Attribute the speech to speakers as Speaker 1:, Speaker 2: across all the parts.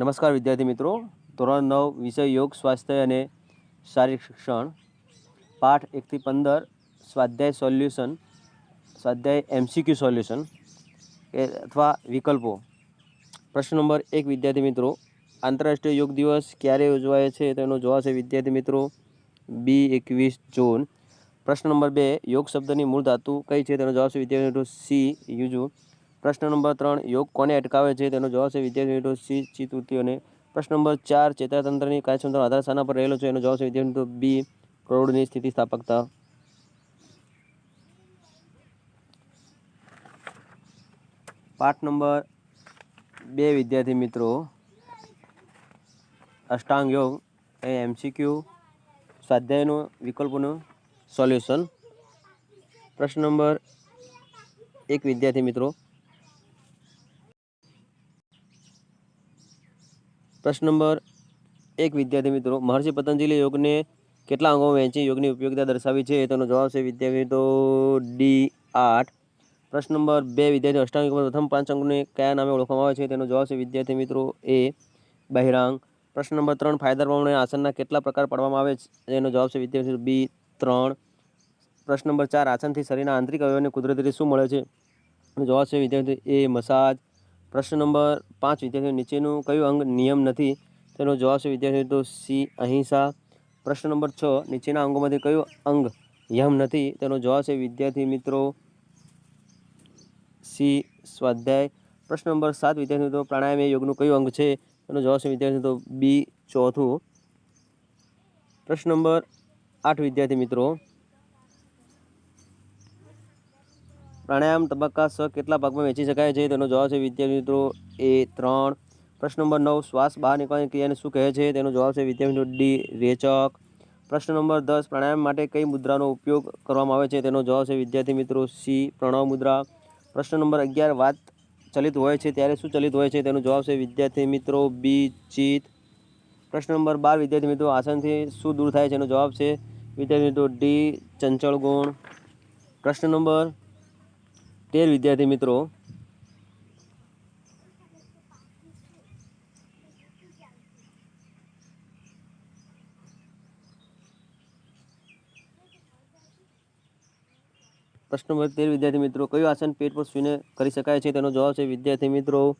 Speaker 1: નમસ્કાર વિદ્યાર્થી મિત્રો. ધોરણ નવ, વિષય યોગ, સ્વાસ્થ્ય અને શારીરિક શિક્ષણ. પાઠ એકથી પંદર, સ્વાધ્યાય સોલ્યુશન, સ્વાધ્યાય એમસીક્યુ સોલ્યુશન એ અથવા વિકલ્પો. પ્રશ્ન નંબર એક, વિદ્યાર્થી મિત્રો. આંતરરાષ્ટ્રીય યોગ દિવસ ક્યારે ઉજવાય છે તેનો જવાબ છે વિદ્યાર્થી મિત્રો, બી એકવીસ જૂન. પ્રશ્ન નંબર બે, યોગ શબ્દની મૂળ ધાતુ કઈ છે તેનો જવાબ છે વિદ્યાર્થી મિત્રો, સી યુજુ. પ્રશ્ન નંબર ત્રણ, યોગ કોને અટકાવે છે? તેનો જવાબ છે વિદ્યાર્થી મિત્રો સી અને પ્રશ્ન નંબર ચાર, ચેતાતંત્રની કાર્યક્ષમતાનો આધાર શાના પર રહેલો છે? એનો જવાબ છે વિદ્યાર્થી મિત્રો બી, પ્રૌઢની સ્થિતિસ્થાપકતા. પાઠ નંબર બે, વિદ્યાર્થી મિત્રો. અષ્ટાંગ યોગ એ એમસીક્યુ સ્વાધ્યાયનું વિકલ્પોનું સોલ્યુશન. પ્રશ્ન નંબર એક, વિદ્યાર્થી મિત્રો. પ્રશ્ન નંબર એક, વિદ્યાર્થી મિત્રો, મહર્ષિ પતંજલિ યોગને કેટલા અંગોમાં વહેંચી યોગની ઉપયોગિતા દર્શાવી છે? તેનો જવાબ છે, વિદ્યાર્થી મિત્રો, ડી આઠ. પ્રશ્ન નંબર બે, વિદ્યાર્થી અષ્ટાંગ યોગમાં પ્રથમ પાંચ અંગોને કયા નામે ઓળખવામાં આવે છે? તેનો જવાબ છે, વિદ્યાર્થી મિત્રો, એ બહિરાંગ. પ્રશ્ન નંબર ત્રણ, ફાયદા પ્રમાણે આસનના કેટલા પ્રકાર પાડવામાં આવે છે? એનો જવાબ છે, વિદ્યાર્થી બી ત્રણ. પ્રશ્ન નંબર ચાર, આસનથી શરીરના આંતરિક અવયવને કુદરતી રીતે શું મળે છે? જવાબ છે, વિદ્યાર્થી એ મસાજ. પ્રશ્ન નંબર પાંચ, વિદ્યાર્થીઓ નીચેનું કયું અંગ નિયમ નથી? તેનો જવાબ છે, વિદ્યાર્થીઓ, તો સી, અહિંસા. પ્રશ્ન નંબર છ, નીચેના અંગોમાંથી કયું અંગ યમ નથી? તેનો જવાબ છે, વિદ્યાર્થી મિત્રો, સી, સ્વાધ્યાય. પ્રશ્ન નંબર સાત, વિદ્યાર્થી મિત્રો, પ્રાણાયામ એ યોગનું કયું અંગ છે? તેનો જવાબ છે, વિદ્યાર્થી મિત્રો, બી, ચોથું. પ્રશ્ન નંબર આઠ, વિદ્યાર્થી મિત્રો પ્રાણાયામ તબક્કા સ કેટલા ભાગમાં વહેંચી શકાય છે? તેનો જવાબ છે, વિદ્યાર્થી મિત્રો, એ ત્રણ. પ્રશ્ન નંબર નવ, શ્વાસ બહાર નીકળવાની ક્રિયાને શું કહે છે? તેનો જવાબ છે, વિદ્યાર્થી મિત્રો, ડી, રેચક. પ્રશ્ન નંબર દસ, પ્રાણાયામ માટે કઈ મુદ્રાનો ઉપયોગ કરવામાં આવે છે? તેનો જવાબ છે, વિદ્યાર્થી મિત્રો, સી, પ્રણવ મુદ્રા. પ્રશ્ન નંબર અગિયાર, વાત ચલિત હોય છે, ત્યારે શું ચલિત હોય છે? તેનો જવાબ છે, વિદ્યાર્થી મિત્રો, બી ચિત પ્રશ્ન નંબર બાર, વિદ્યાર્થી મિત્રો, આસનથી શું દૂર થાય છે? એનો જવાબ છે, વિદ્યાર્થી મિત્રો, ડી, ચંચળ ગુણ. પ્રશ્ન નંબર તેર વિદ્યાર્થી મિત્રો. પ્રશ્ન નંબર તેર વિદ્યાર્થી મિત્રો, કયું આસન પેટ પર સૂઈને કરી શકાય છે? તેનો જવાબ છે વિદ્યાર્થી મિત્રો,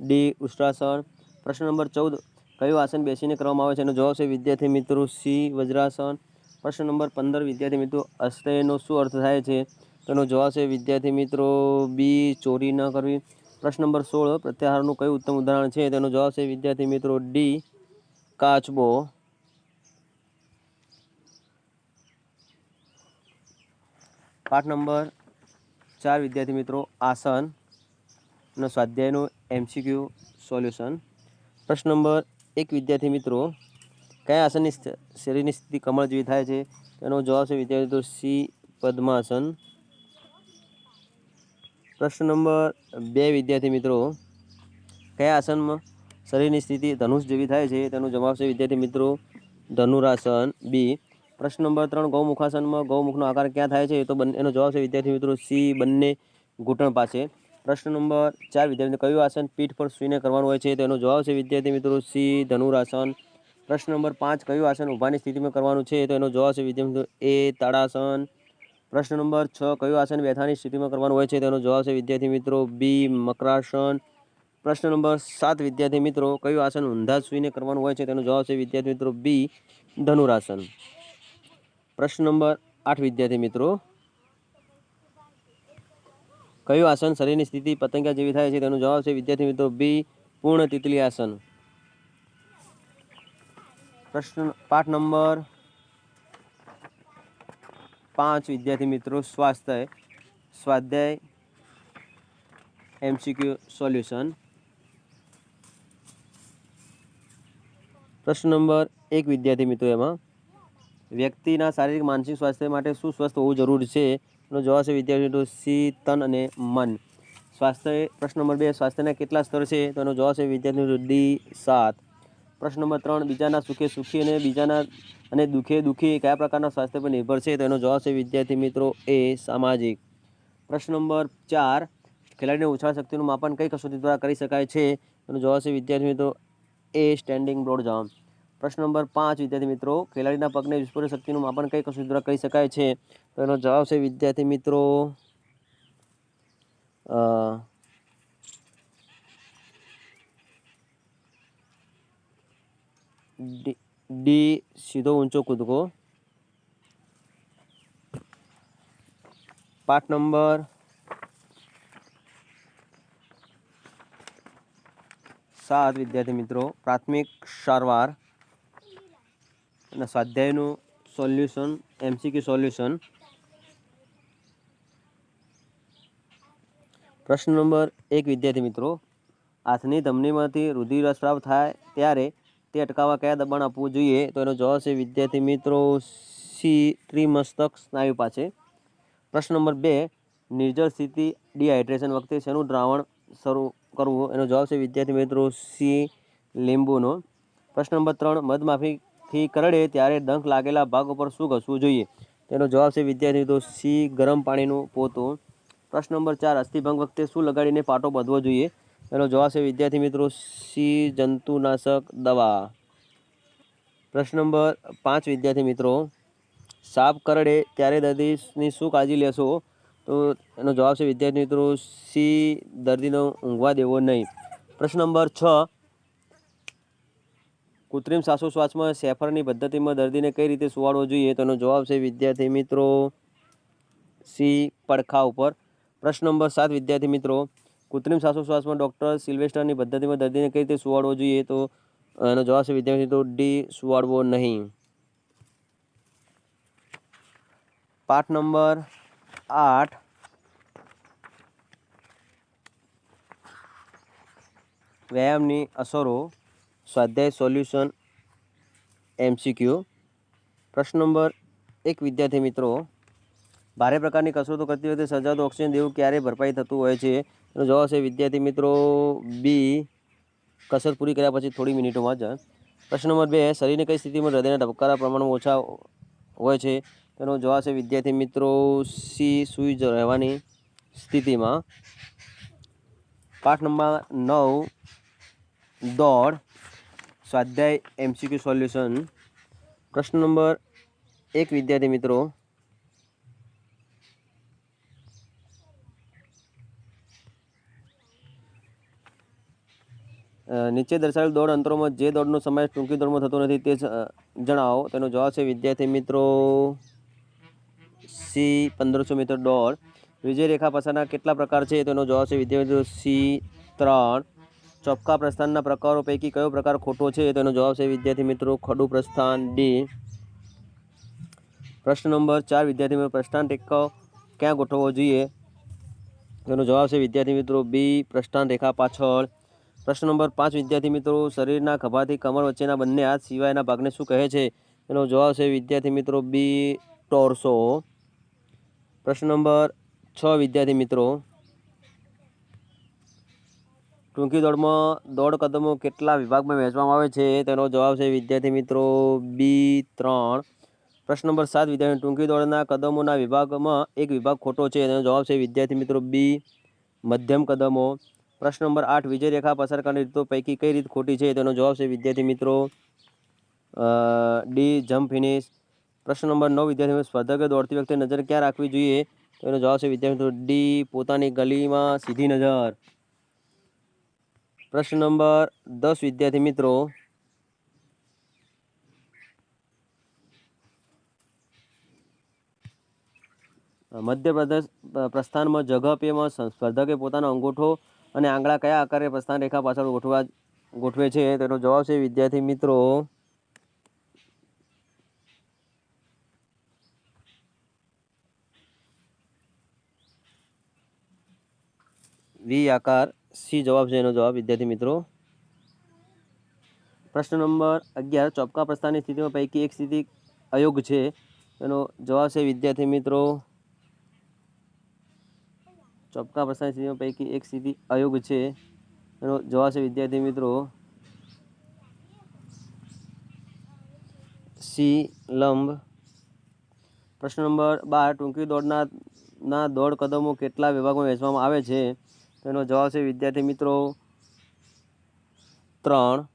Speaker 1: ડી ઉષ્ટ્રાસન. પ્રશ્ન નંબર ચૌદ, કયું આસન બેસીને કરવામાં આવે છે? એનો જવાબ છે વિદ્યાર્થી મિત્રો, સી વજ્રાસન. પ્રશ્ન નંબર પંદર વિદ્યાર્થી મિત્રો અસ્તયનો શું અર્થ થાય છે? તેનો જવાબ છે, વિદ્યાર્થી મિત્રો, બી, ચોરી ન કરવી. પ્રશ્ન નંબર સોળ, પ્રત્યાહારનું કયું ઉત્તમ ઉદાહરણ છે? તેનો જવાબ છે, વિદ્યાર્થી મિત્રો, ડી, કાચબો. પાઠ નંબર ચાર, વિદ્યાર્થી મિત્રો, આસન અને સ્વાધ્યાયનું એમસીક્યુ સોલ્યુશન. પ્રશ્ન નંબર એક, વિદ્યાર્થી મિત્રો, કયા આસનની શરીરની સ્થિતિ કમળ જેવી થાય છે? તેનો જવાબ છે, વિદ્યાર્થી મિત્રો, સી, પદ્માસન. પ્રશ્ન નંબર બે, વિદ્યાર્થી મિત્રો. કયા આસનમાં શરીરની સ્થિતિ ધનુષ જેવી થાય છે? તેનો જવાબ છે, વિદ્યાર્થી મિત્રો, ધનુરાસન. બી પ્રશ્ન નંબર ત્રણ, ગૌમુખાસનમાં ગૌમુખનો આકાર ક્યાં થાય છે? તો બંને, એનો જવાબ છે, વિદ્યાર્થી મિત્રો સી બંને ઘૂંટણ પાસે. પ્રશ્ન નંબર ચાર વિદ્યાર્થી કયું આસન પીઠ પર સૂઈને કરવાનું હોય છે? તેનો જવાબ છે, વિદ્યાર્થી મિત્રો સી ધનુરાસન. પ્રશ્ન નંબર પાંચ, કયું આસન ઊભાની સ્થિતિમાં કરવાનું છે? તો એનો જવાબ છે, વિદ્યાર્થી મિત્રો એ તાડાસન પ્રશ્ન નંબર છ, કયું આસન બેઠાની સ્થિતિમાં કરવાનું હોય છે? તેનો જવાબ છે, વિદ્યાર્થી મિત્રો, બી, મકરાસન. પ્રશ્ન નંબર સાત, વિદ્યાર્થી મિત્રો, કયું આસન ઊંધા સૂઈને કરવાનું હોય છે? તેનો જવાબ છે, વિદ્યાર્થી મિત્રો, બી, ધનુરાસન. પ્રશ્ન નંબર આઠ, વિદ્યાર્થી મિત્રો, કયું આસન શરીરની સ્થિતિ પતંગિયા જેવી થાય છે? તેનો જવાબ છે, વિદ્યાર્થી મિત્રો, બી, પૂર્ણ તિતલી આસન પ્રશ્ન પાઠ નંબર પાંચ વિદ્યાર્થી મિત્રો સ્વાસ્થ્ય, સ્વાધ્યાય એમસીક્યુ સોલ્યુશન. પ્રશ્ન નંબર એક વિદ્યાર્થી મિત્રો એમાં, વ્યક્તિના શારીરિક, માનસિક સ્વાસ્થ્ય માટે શું સ્વસ્થ હોવું જરૂરી છે? એનો જવાબ છે વિદ્યાર્થી મિત્રો સી, તન અને મન. સ્વાસ્થ્ય પ્રશ્ન નંબર બે, સ્વાસ્થ્યના કેટલા સ્તર છે? તો એનો જવાબ છે વિદ્યાર્થી મિત્રો ડી, સાત. પ્રશ્ન નંબર ત્રણ, બીજાના સુખે સુખી અને બીજાના અને દુઃખે દુઃખી, કયા પ્રકારના સ્વાસ્થ્ય પર નિર્ભર છે? તો એનો જવાબ છે વિદ્યાર્થી મિત્રો એ, સામાજિક. પ્રશ્ન નંબર ચાર, ખેલાડીની ઉછાળ શક્તિનું માપન કઈ કસોટી દ્વારા કરી શકાય છે? એનો જવાબ છે વિદ્યાર્થી મિત્રો એ સ્ટેન્ડિંગ બ્રોડ જમ્પ પ્રશ્ન નંબર પાંચ, વિદ્યાર્થી મિત્રો, ખેલાડીના પગને વિસ્ફોટ શક્તિનું માપન કઈ કસોટી દ્વારા કરી શકાય છે? તો એનો જવાબ છે વિદ્યાર્થી મિત્રો અ, ડી ડી સીધો ઊંચો કૂદકો પાઠ નંબર સાત વિદ્યાર્થી મિત્રો પ્રાથમિક સારવાર. અને સ્વાધ્યાયનું સોલ્યુશન એમસીક્યુ સોલ્યુશન. પ્રશ્ન નંબર એક વિદ્યાર્થી મિત્રો હાથની ધમનીમાંથી રુધિરસ્રાવ થાય ત્યારે તે અટકાવવા કયા દબાણ આપવું જોઈએ, તો એનો જવાબ છે વિદ્યાર્થી મિત્રો સી ત્રિમસ્તક સ્નાયુ પાસે પ્રશ્ન નંબર બે, નિર્જળ સ્થિતિ ડિહાઇડ્રેશન વખતે શેનું દ્રાવણ શરૂ કરવું? એનો જવાબ છે વિદ્યાર્થી મિત્રો સી લીંબુનો. પ્રશ્ન નંબર ત્રણ મધમાફીથી કરડે ત્યારે ડંખ લાગેલા ભાગ ઉપર શું ઘસવું જોઈએ? તેનો જવાબ છે વિદ્યાર્થી મિત્રો સી ગરમ પાણીનું પોતું. પ્રશ્ન નંબર ચાર, અસ્થિભંગ વખતે શું લગાડીને પાટો બાંધવો જોઈએ? એનો જવાબ છે વિદ્યાર્થી મિત્રો સી, જંતુનાશક દવા. પ્રશ્ન નંબર પાંચ, વિદ્યાર્થી મિત્રો. સાપ કરડે ત્યારે દર્દીની શું કાળજી લેશો? તો એનો જવાબ છે વિદ્યાર્થી મિત્રો સી, દર્દીનો ઊંઘવા દેવો નહીં. પ્રશ્ન નંબર છ. કૃત્રિમ શ્વાસોશ્વાસમાં સેફરની પદ્ધતિમાં દર્દીને કઈ રીતે સુવાડવો જોઈએ? તો એનો જવાબ છે વિદ્યાર્થી મિત્રો સી, પડખા ઉપર. પ્રશ્ન નંબર સાત, વિદ્યાર્થી મિત્રો. કૃત્રિમ શ્વાસોશ્વાસમાં ડૉક્ટર સિલ્વેસ્ટરની પદ્ધતિમાં દર્દીને કઈ રીતે સુવાડવો જોઈએ તો એનો જવાબ છે વિદ્યાર્થી તો ડી, સુવાડવો નહીં. પાઠ નંબર આઠ. વ્યાયામની અસરો, સ્વાધ્યાય સોલ્યુશન, એમસીક્યુ. પ્રશ્ન નંબર એક, વિદ્યાર્થી મિત્રો. ભારે પ્રકારની કસરતો કરતી વખતે સર્જાતું ઓક્સિજન દેવું ક્યારે ભરપાઈ થતું હોય છે? એનો જવાબ છે વિદ્યાર્થી મિત્રો બી. કસરત પૂરી કર્યા પછી થોડી મિનિટોમાં જ. પ્રશ્ન નંબર બે, શરીરની કઈ સ્થિતિમાં હૃદયના ધબકારા પ્રમાણમાં ઓછા હોય છે? તેનો જવાબ છે વિદ્યાર્થી મિત્રો સી, સૂઈ જ રહેવાની સ્થિતિમાં. પાઠ નંબર નવ દોડ સ્વાધ્યાય એમસીક્યુ સોલ્યુશન. પ્રશ્ન નંબર એક, વિદ્યાર્થી મિત્રો નીચે દર્શાવેલ દોડ અંતરોમાં જે દોડનો સમાવેશ ટૂંકી દોડમાં થતો નથી તે જણાવો. તેનો જવાબ છે વિદ્યાર્થી મિત્રો સી, પંદરસો મીટર દોડ. વિજય રેખા પસારના કેટલા પ્રકાર છે? તેનો જવાબ છે વિદ્યાર્થી સી, ત્રણ. ચોપકા પ્રસ્થાનના પ્રકારો પૈકી કયો પ્રકાર ખોટો છે? તેનો જવાબ છે વિદ્યાર્થી મિત્રો ખડુ પ્રસ્થાન ડી. પ્રશ્ન નંબર ચાર, વિદ્યાર્થી મિત્રો પ્રસ્થાન ટેકો ક્યાં ગોઠવવો જોઈએ? તેનો જવાબ છે વિદ્યાર્થી મિત્રો બી, પ્રસ્થાન રેખા પાછળ. પ્રશ્ન નંબર પાંચ, વિદ્યાર્થી મિત્રો, શરીરના ખભાથી કમર વચ્ચેના બંને હાથ સિવાયના ભાગને શું કહે છે? એનો જવાબ છે વિદ્યાર્થી મિત્રો બી ટોરસો પ્રશ્ન નંબર છ, વિદ્યાર્થી મિત્રો. ટૂંકી દોડમાં દોડ કદમો કેટલા વિભાગમાં વહેંચવામાં આવે છે? તેનો જવાબ છે વિદ્યાર્થી મિત્રો બી ત્રણ. પ્રશ્ન નંબર સાત, વિદ્યાર્થી ટૂંકી દોડના કદમોના વિભાગમાં એક વિભાગ ખોટો છે. તેનો જવાબ છે વિદ્યાર્થી મિત્રો બી મધ્યમ કદમો. પ્રશ્ન નંબર આઠ, વિજય રેખા પસાર કરવાની રીતો પૈકી કઈ રીત ખોટી છે? તેનો જવાબ છે વિદ્યાર્થી મિત્રો ડી જમ્પ ફિનિશ. પ્રશ્ન નંબર નવ, વિદ્યાર્થી સ્પર્ધકે દોડતી વખતે નજર ક્યાં રાખવી જોઈએ? તો જવાબ છે વિદ્યાર્થી મિત્રો ડી પોતાની ગલીમાં સીધી નજર. પ્રશ્ન નંબર દસ, વિદ્યાર્થી મિત્રો મધ્ય પ્રદેશ પ્રસ્થાનમાં જગપેમાં સ્પર્ધકે પોતાનો અંગૂઠો અને આંગળા કયા આકારે પ્રસ્થાન રેખા પાછળ ગોઠવા ગોઠવે છે? તેનો જવાબ છે, વિદ્યાર્થી મિત્રો. વી આકાર સી જવાબ છે એનો જવાબ, વિદ્યાર્થી મિત્રો. પ્રશ્ન નંબર અગિયાર, ચોપકા પ્રસ્થાનની સ્થિતિમાં પૈકી એક સ્થિતિ અયોગ છે? એનો જવાબ છે, વિદ્યાર્થી મિત્રો. ચોપકા પ્રશ્ન સ્થિતિમાં પૈકી એક સ્થિતિ અયોગ છે. એનો જવાબ છે, વિદ્યાર્થી મિત્રો, સી લંબ. પ્રશ્ન નંબર બાર, ટૂંકી દોડના, ના દોડ કદમો કેટલા વિભાગમાં વહેંચવામાં આવે છે? તેનો જવાબ છે, વિદ્યાર્થી મિત્રો, ત્રણ.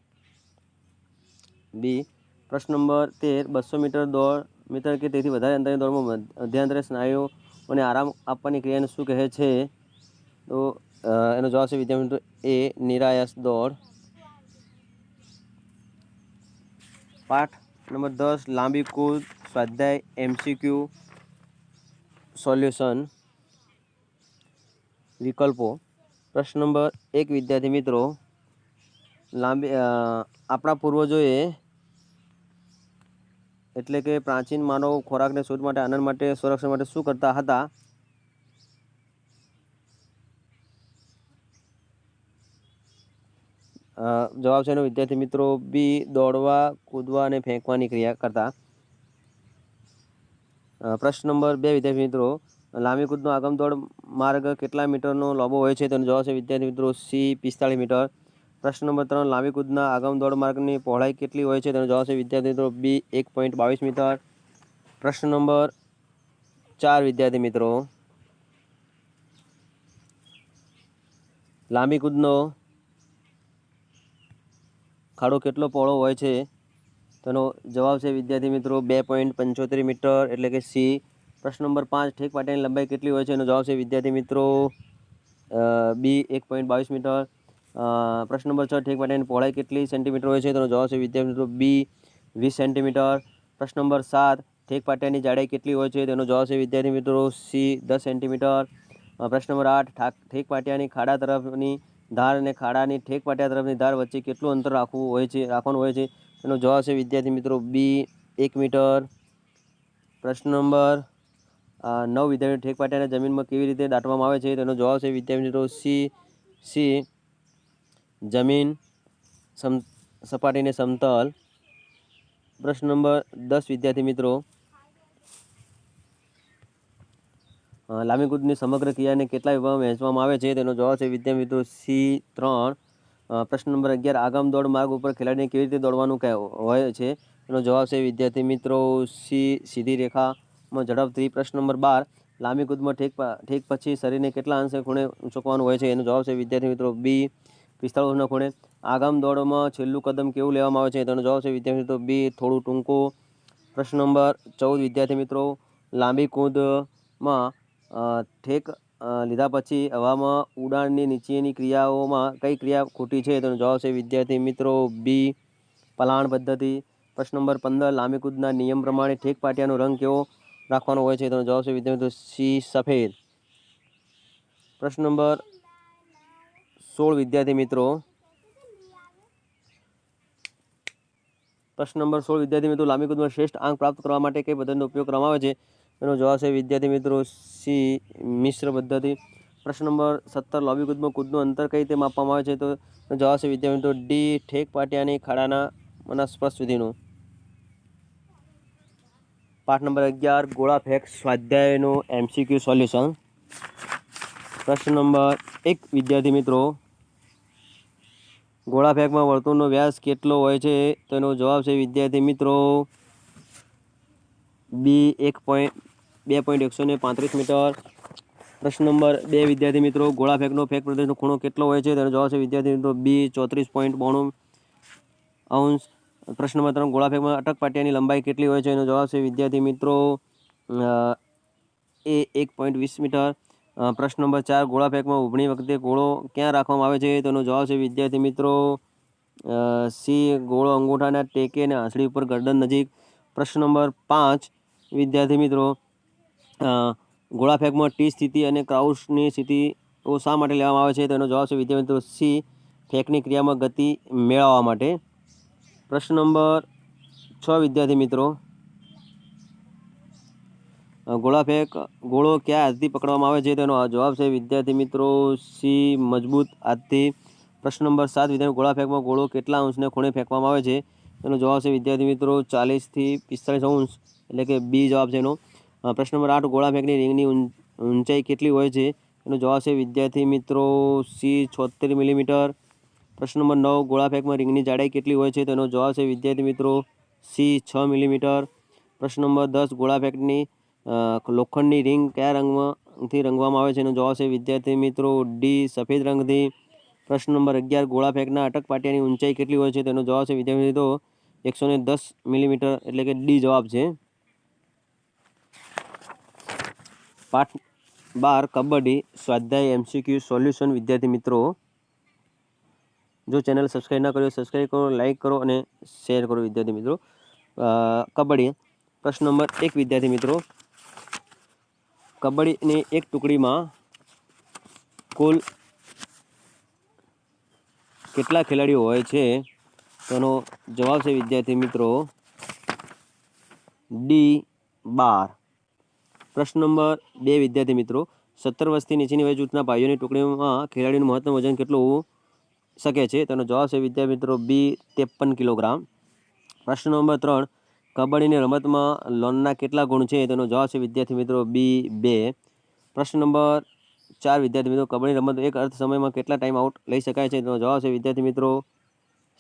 Speaker 1: બી. પ્રશ્ન નંબર તેર, બસો મીટર દોડ, મીટર કે તેથી વધારે અંતરની દોડમાં મધ્યાંતરે સ્નાયુઓને આરામ આપવાની ક્રિયાને શું કહે છે? તો એનો જવાબ છે વિદ્યાર્થી મિત્રો એ, નિરાયસ દોડ. પાઠ નંબર દસ, લાંબી કૂદ, સ્વાધ્યાય, એમસીક્યુ, સોલ્યુશન, વિકલ્પો. પ્રશ્ન નંબર એક, વિદ્યાર્થી મિત્રો, લાંબી આપણા પૂર્વજોએ એટલે કે પ્રાચીન માનવ ખોરાકને શોધ માટે, આનંદ માટે, સંરક્ષણ માટે શું કરતા હતા? જવાબ છે એનો, વિદ્યાર્થી મિત્રો, બી, દોડવા, કૂદવા અને ફેંકવાની ક્રિયા કરતા. પ્રશ્ન નંબર બે, વિદ્યાર્થી મિત્રો. લાંબી કૂદનો આગમ દોડ માર્ગ કેટલા મીટરનો લાંબો હોય છે? તેનો જવાબ છે, વિદ્યાર્થી મિત્રો, સી, પિસ્તાળીસ મીટર. પ્રશ્ન નંબર ત્રણ લાંબી કૂદના આગમ દોડ માર્ગની પહોળાઈ કેટલી હોય છે? તેનો જવાબ છે વિદ્યાર્થી મિત્રો બી, એક પોઈન્ટ બાવીસ મીટર. પ્રશ્ન નંબર ચાર, વિદ્યાર્થી મિત્રો. લાંબી કૂદનો ખાડો કેટલો પહોળો હોય છે? તેનો જવાબ છે વિદ્યાર્થી મિત્રો બે પોઈન્ટ પંચોતેર મીટર, એટલે કે સી. પ્રશ્ન નંબર પાંચ, ઠેક પાટિયાની લંબાઈ કેટલી હોય છે? એનો જવાબ છે વિદ્યાર્થી મિત્રો બી, એક પોઈન્ટ બાવીસ મીટર. પ્રશ્ન નંબર છ, ઠેક પાટિયાની પહોળાઈ કેટલી સેન્ટીમીટર હોય છે? તેનો જવાબ છે વિદ્યાર્થી મિત્રો બી વીસ સેન્ટીમીટર પ્રશ્ન નંબર સાત, ઠેક પાટિયાની જાડાઈ કેટલી હોય છે? તેનો જવાબ છે વિદ્યાર્થી મિત્રો સી દસ સેન્ટીમીટર પ્રશ્ન નંબર આઠ ઠેક પાટિયાની ખાડા તરફની ધાર અને ખાડાની ઠેક પાટિયા તરફની ધાર વચ્ચે કેટલું અંતર રાખવું હોય છે, રાખવાનું હોય છે? તેનો જવાબ છે વિદ્યાર્થી મિત્રો બી એક મીટર. પ્રશ્ન નંબર નવ વિદ્યાર્થી ઠેક પાટિયાને જમીનમાં કેવી રીતે દાટવામાં આવે છે? તેનો જવાબ છે વિદ્યાર્થી મિત્રો સી સી જમીન, સમ, સપાટીને સમતલ. પ્રશ્ન નંબર દસ, વિદ્યાર્થી મિત્રો. લાંબી કૂદની સમગ્ર ક્રિયાને કેટલા વિભાગમાં વહેંચવામાં આવે છે? તેનો જવાબ છે વિદ્યાર્થી મિત્રો સી ત્રણ. પ્રશ્ન નંબર અગિયાર, આગામ દોડ માર્ગ ઉપર ખેલાડીને કેવી રીતે દોડવાનું હોય છે? તેનો જવાબ છે વિદ્યાર્થી મિત્રો સી સીધી રેખામાં ઝડપથી. પ્રશ્ન નંબર બાર, લાંબી કૂદમાં ઠેક ઠેક પછી શરીરને કેટલા અંશે ખૂણે ચૂકવાનું હોય છે? એનો જવાબ છે વિદ્યાર્થી મિત્રો બી. પિસ્તાળીસના ખૂણે આગામ દોડમાં છેલ્લું કદમ કેવું લેવામાં આવે છે તેનો જવાબ છે વિદ્યાર્થી મિત્રો બી થોડું ટૂંકું. પ્રશ્ન નંબર ચૌદ, વિદ્યાર્થી મિત્રો, લાંબી કૂદમાં ઠેક લીધા પછી હવામાં ઉડાણની નીચેની ક્રિયાઓમાં કઈ ક્રિયા ખોટી છે તેનો જવાબ છે વિદ્યાર્થી મિત્રો બી, પલાણ પદ્ધતિ. પ્રશ્ન નંબર પંદર, લાંબી કૂદના નિયમ પ્રમાણે ઠેક પાટિયાનો રંગ કેવો રાખવાનો હોય છે તેનો જવાબ છે વિદ્યાર્થી સી, સફેદ. પ્રશ્ન નંબર સોળ વિદ્યાર્થી મિત્રો. પ્રશ્ન નંબર સોળ વિદ્યાર્થી મિત્રો, લાંબી કૂદમાં શ્રેષ્ઠ આંક પ્રાપ્ત કરવા માટે કઈ પદ્ધતિનો ઉપયોગ કરવામાં આવે છે? તેનો જવાબ છે વિદ્યાર્થી મિત્રો સી, મિશ્ર પદ્ધતિ. પ્રશ્ન નંબર સત્તર, લાંબી કૂદમાં કૂદનું અંતર કઈ રીતે માપવામાં આવે છે? તો જવાબ છે વિદ્યાર્થી મિત્રો ડી, ઠેક પાટિયાની ખાડાના મના સ્પર્શ સુધીનું. પાઠ નંબર અગિયાર ગોળા ફેંક સ્વાધ્યાયનું એમસીક્યુ સોલ્યુશન. પ્રશ્ન નંબર એક વિદ્યાર્થી મિત્રો ગોળા ફેંકમાં વર્તુળનો વ્યાસ કેટલો હોય છે? તેનો જવાબ છે, વિદ્યાર્થી મિત્રો બી એક પોઈન્ટ બે પોઈન્ટ એકસો ને પાંત્રીસ મીટર. પ્રશ્ન નંબર બે, વિદ્યાર્થી મિત્રો ગોળા ફેંકનો ફેંક પ્રદેશનો ખૂણો કેટલો હોય છે? તેનો જવાબ છે, વિદ્યાર્થી મિત્રો બી ચોત્રીસ પોઈન્ટ બોણું અંશ. પ્રશ્ન નંબર ત્રણ ગોળા ફેંકમાં અટક પાટિયાની લંબાઈ કેટલી હોય છે? એનો જવાબ છે, વિદ્યાર્થી મિત્રો એ એક પોઈન્ટ વીસ મીટર. પ્રશ્ન નંબર ચાર, ગોળા ફેંકમાં ઉભણી વખતે ગોળો ક્યાં રાખવામાં આવે છે? તેનો જવાબ છે, વિદ્યાર્થી મિત્રો સી, ગોળો અંગૂઠાના ટેકે અને આંસળી ઉપર ગરદન નજીક. પ્રશ્ન નંબર પાંચ, વિદ્યાર્થી મિત્રો ગોળા ફેંકમાં ટી સ્થિતિ અને ક્રાઉસની સ્થિતિઓ શા માટે લેવામાં આવે છે? તેનો જવાબ છે, વિદ્યાર્થી મિત્રો, સી, ફેંકની ક્રિયામાં ગતિ મેળવવા માટે. પ્રશ્ન નંબર છ, વિદ્યાર્થી મિત્રો ગોળા ફેંક ગોળો કયા હાથથી પકડવામાં આવે છે? તેનો જવાબ છે, વિદ્યાર્થી મિત્રો સી, મજબૂત હાથથી. પ્રશ્ન નંબર સાત, વિદ્યાર્થી ગોળા ફેંકમાં ગોળો કેટલા અંશને ખૂણે ફેંકવામાં આવે છે? તેનો જવાબ છે, વિદ્યાર્થી મિત્રો ચાલીસથી પિસ્તાળીસ અંશ, એટલે કે બી જવાબ છે એનો. પ્રશ્ન નંબર આઠ ગોળા ફેંકની રિંગની ઊંચાઈ કેટલી હોય છે? એનો જવાબ છે, વિદ્યાર્થી મિત્રો સી, છોતેર મિલીમીટર. પ્રશ્ન નંબર નવ ગોળા ફેંકમાં રિંગની જાડાઈ કેટલી હોય છે? તેનો જવાબ છે, વિદ્યાર્થી મિત્રો સી, છ મિલીમીટર. પ્રશ્ન નંબર દસ ગોળા ફેંકની લોખંડની રિંગ કયા રંગમાંથી રંગવામાં આવે છે એનો જવાબ છે વિદ્યાર્થી મિત્રો ડી, સફેદ રંગથી. પ્રશ્ન નંબર અગિયાર, ગોળા ફેંકના અટક પાટિયાની ઊંચાઈ કેટલી હોય છે? તેનો જવાબ છે વિદ્યાર્થી મિત્રો એકસો ને દસ મિલીમીટર, એટલે કે ડી જવાબ છે. પાઠ બાર, કબડ્ડી, સ્વાધ્યાય, એમસીક્યુ, સોલ્યુશન. વિદ્યાર્થી મિત્રો, જો ચેનલ સબસ્ક્રાઈબ ના કર્યો સબસ્ક્રાઈબ કરો લાઈક કરો અને શેર કરો વિદ્યાર્થી મિત્રો. કબડ્ડી. પ્રશ્ન નંબર એક, વિદ્યાર્થી મિત્રો કબડ્ડીની એક ટુકડીમાં કુલ કેટલા ખેલાડીઓ હોય છે? તેનો જવાબ છે, વિદ્યાર્થી મિત્રો, ડી બાર. પ્રશ્ન નંબર બે, વિદ્યાર્થી મિત્રો, સત્તર વર્ષથી નીચેની વય ભાઈઓની ટુકડીમાં ખેલાડીનું મહત્તમ વજન કેટલું શકે છે? તેનો જવાબ છે, વિદ્યાર્થી મિત્રો, બી ત્રેપન કિલોગ્રામ. પ્રશ્ન નંબર ત્રણ કબડ્ડીની રમતમાં લોનના કેટલા ગુણ છે તેનો જવાબ છે વિદ્યાર્થી મિત્રો બી બે. પ્રશ્ન નંબર ચાર, વિદ્યાર્થી મિત્રો, કબડ્ડી રમત એક અર્ધ સમયમાં કેટલા ટાઈમ આઉટ લઈ શકાય છે? તેનો જવાબ છે વિદ્યાર્થી મિત્રો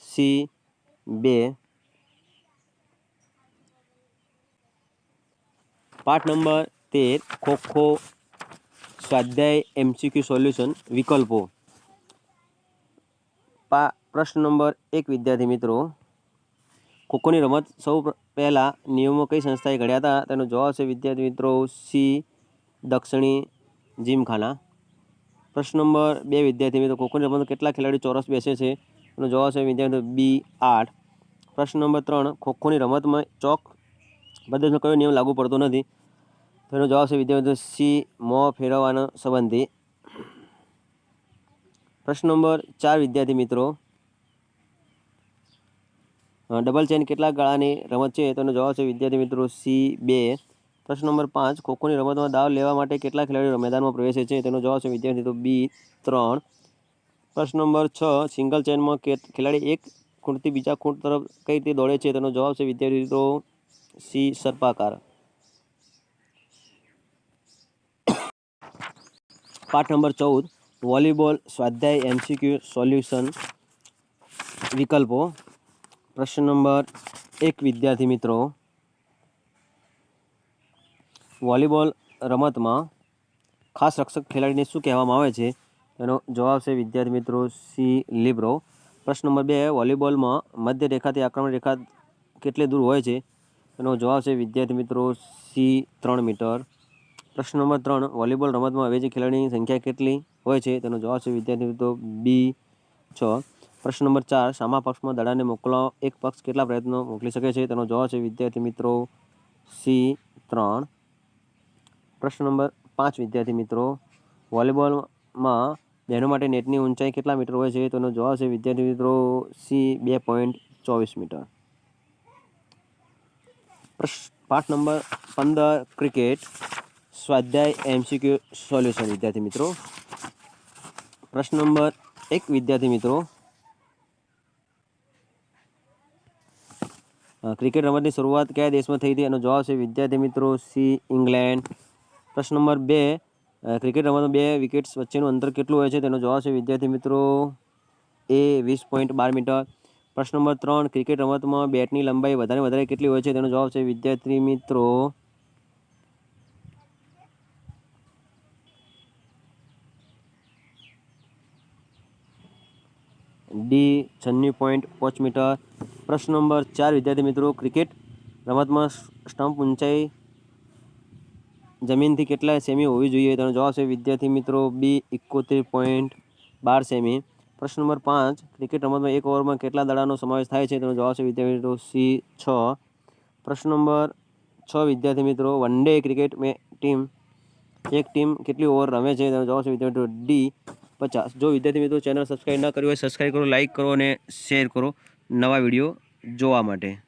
Speaker 1: સી બે. પાઠ નંબર તેર, ખોખો સ્વાધ્યાય એમસીક્યુ સોલ્યુશન વિકલ્પો. પા, પ્રશ્ન નંબર એક, વિદ્યાર્થી મિત્રો ખોખોની રમત સૌ પહેલાં નિયમો કઈ સંસ્થાએ ઘડ્યા હતા? તેનો જવાબ છે વિદ્યાર્થી મિત્રો સી, દક્ષિણી, જીમખાના. પ્રશ્ન નંબર બે, વિદ્યાર્થી મિત્રો, ખોખોની રમતમાં કેટલા ખેલાડી ચોરસ બેસે છે? તેનો જવાબ છે વિદ્યાર્થી બી, આઠ. પ્રશ્ન નંબર ત્રણ, ખોખોની રમતમાં ચોક પદ્ધતિનો કયો નિયમ લાગુ પડતો નથી? તેનો જવાબ છે વિદ્યાર્થી સી, મોં, ફેરવવાનો સંબંધી. પ્રશ્ન નંબર ચાર, વિદ્યાર્થી મિત્રો ડબલ ચેન કેટલા ગાળાની રમત છે તેનો જવાબ છે વિદ્યાર્થી મિત્રો સી બે. પ્રશ્ન નંબર પાંચ, ખોખોની રમતમાં દાવ લેવા માટે કેટલા ખેલાડીઓ મેદાનમાં પ્રવેશે છે? તેનો જવાબ છે વિદ્યાર્થી મિત્રો બી ત્રણ. પ્રશ્ન નંબર છ સિંગલ ચેનમાં ખેલાડી એક ખૂંટથી બીજા ખૂંટ તરફ કઈ રીતે દોડે છે? તેનો જવાબ છે વિદ્યાર્થી મિત્રો સી સર્પાકાર. પાઠ નંબર ચૌદ, વોલીબોલ સ્વાધ્યાય એમસીક્યુ સોલ્યુશન વિકલ્પો. પ્રશ્ન નંબર એક, વિદ્યાર્થી મિત્રો. વોલીબોલ રમતમાં ખાસ રક્ષક ખેલાડીને શું કહેવામાં આવે છે? તેનો જવાબ છે, વિદ્યાર્થી મિત્રો, સી, લિબ્રો. પ્રશ્ન નંબર બે, વોલીબોલમાં મધ્ય રેખાથી આક્રમણ રેખા કેટલી દૂર હોય છે? તેનો જવાબ છે, વિદ્યાર્થી મિત્રો, સી, ત્રણ મીટર. પ્રશ્ન નંબર ત્રણ, વોલીબોલ રમતમાં અવેજી ખેલાડીની સંખ્યા કેટલી હોય છે? તેનો જવાબ છે, વિદ્યાર્થી મિત્રો, બી, છ. પ્રશ્ન નંબર ચાર સામા પક્ષમાં દડાને મોકલવા એક પક્ષ કેટલા પ્રયત્નો મોકલી શકે છે? તેનો જવાબ છે વિદ્યાર્થી મિત્રો સી ત્રણ. પ્રશ્ન નંબર પાંચ, વિદ્યાર્થી મિત્રો. વોલીબોલમાં બહેનો માટે નેટની ઊંચાઈ કેટલા મીટર હોય છે? તેનો જવાબ છે વિદ્યાર્થી મિત્રો સી બે પોઈન્ટ ચોવીસ મીટર. પાઠ નંબર પંદર, ક્રિકેટ સ્વાધ્યાય એમસીક્યુ સોલ્યુશન, વિદ્યાર્થી મિત્રો. પ્રશ્ન નંબર એક, વિદ્યાર્થી મિત્રો. ક્રિકેટ રમતની શરૂઆત કયા દેશમાં થઈ હતી એનો જવાબ છે વિદ્યાર્થી મિત્રો સી, ઇંગ્લેન્ડ. પ્રશ્ન નંબર બે ક્રિકેટ રમતમાં બે વિકેટ્સ વચ્ચેનું અંતર કેટલું હોય છે? તેનો જવાબ છે વિદ્યાર્થી મિત્રો એ વીસ પોઈન્ટ બાર મીટર. પ્રશ્ન નંબર ત્રણ ક્રિકેટ રમતમાં બેટની લંબાઈ વધારે વધારે કેટલી હોય છે? તેનો જવાબ છે વિદ્યાર્થી મિત્રો ડી, છન્નું પોઈન્ટ પાંચ મીટર. પ્રશ્ન નંબર ચાર, વિદ્યાર્થી મિત્રો, ક્રિકેટ રમતમાં સ્ટમ્પ ઊંચાઈ જમીનથી કેટલા સેમી હોવી જોઈએ? તેનો જવાબ છે વિદ્યાર્થી મિત્રો બી, એકોતેર પોઈન્ટ બાર સેમી. પ્રશ્ન નંબર પાંચ, ક્રિકેટ રમતમાં એક ઓવરમાં કેટલા દડાનો સમાવેશ થાય છે? તેનો જવાબ છે વિદ્યાર્થી મિત્રો સી, છ. પ્રશ્ન નંબર છ, વિદ્યાર્થી મિત્રો, વન ડે ક્રિકેટ મે, ટીમ, એક ટીમ કેટલી ઓવર રમે છે? તેનો જવાબ છે વિદ્યાર્થી ડી, પચાસ. જો વિદ્યાર્થી મિત્રો ચેનલ સબસ્ક્રાઈબ ના કરી હોય સબસ્ક્રાઈબ કરો, લાઇક કરો અને શેર કરો. નવા વીડિયો જોવા માટે.